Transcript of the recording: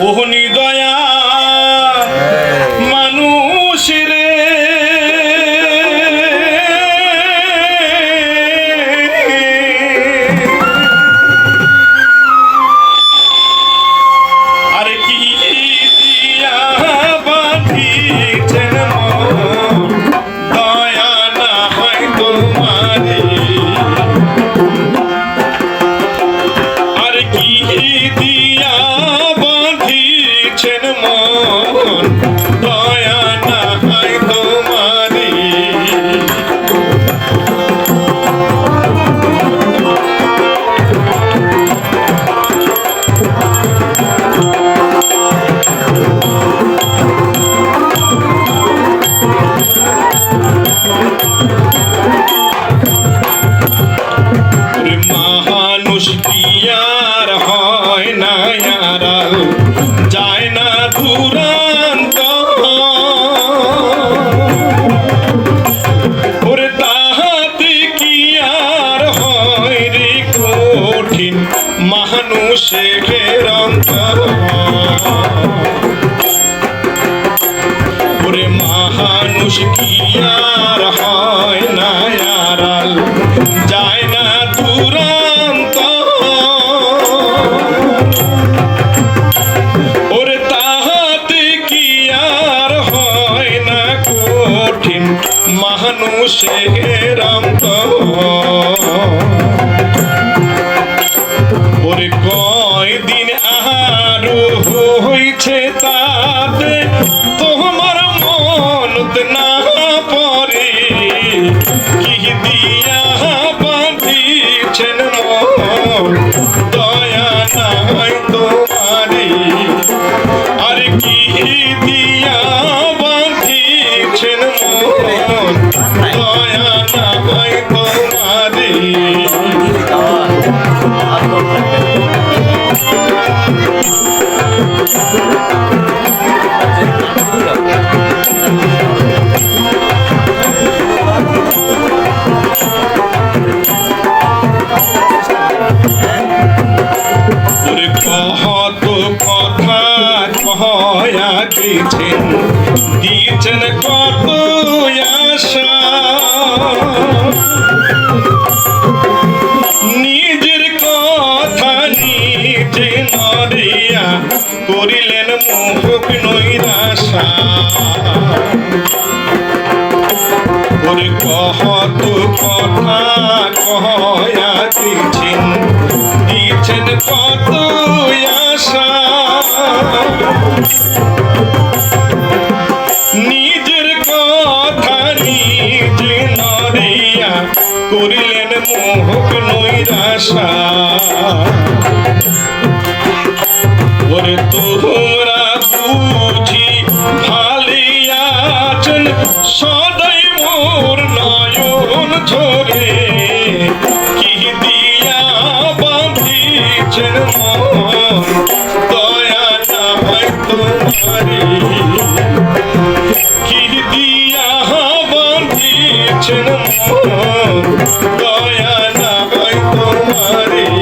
ওহনি দয়া আর হয় না আড়াল যায় না দুরান্ত। ওরে তাহাতে কি আর হয় রে কঠিন মানুষে ঘেরন্ত ওরে মানুষ আর হয় না যায় কঠিন রাম ওরে কয় দিন আহারু হইছে তাতে তোমার মন না পরে কি দিয়া বাঁধিছেন কহয়া দিয়েছেন কত আশা। নিজের কথা নিজে নরিয়া করিলেন মোহক নৈরাশা। ওরে কহত কথা কহয়া দিয়েছেন দিয়েছেন কত করিলেন মোহক নৈরাশা। ওরে তোমরা বুঝি ভালিয়াছেন সদাই মোর নয়ন ঝরে। কি দিয়া বাঁধিছেন মন, দয়া না হয় তোমারি কি দিয়া বাঁধিছেন মন দয়া না হয় তোমারে।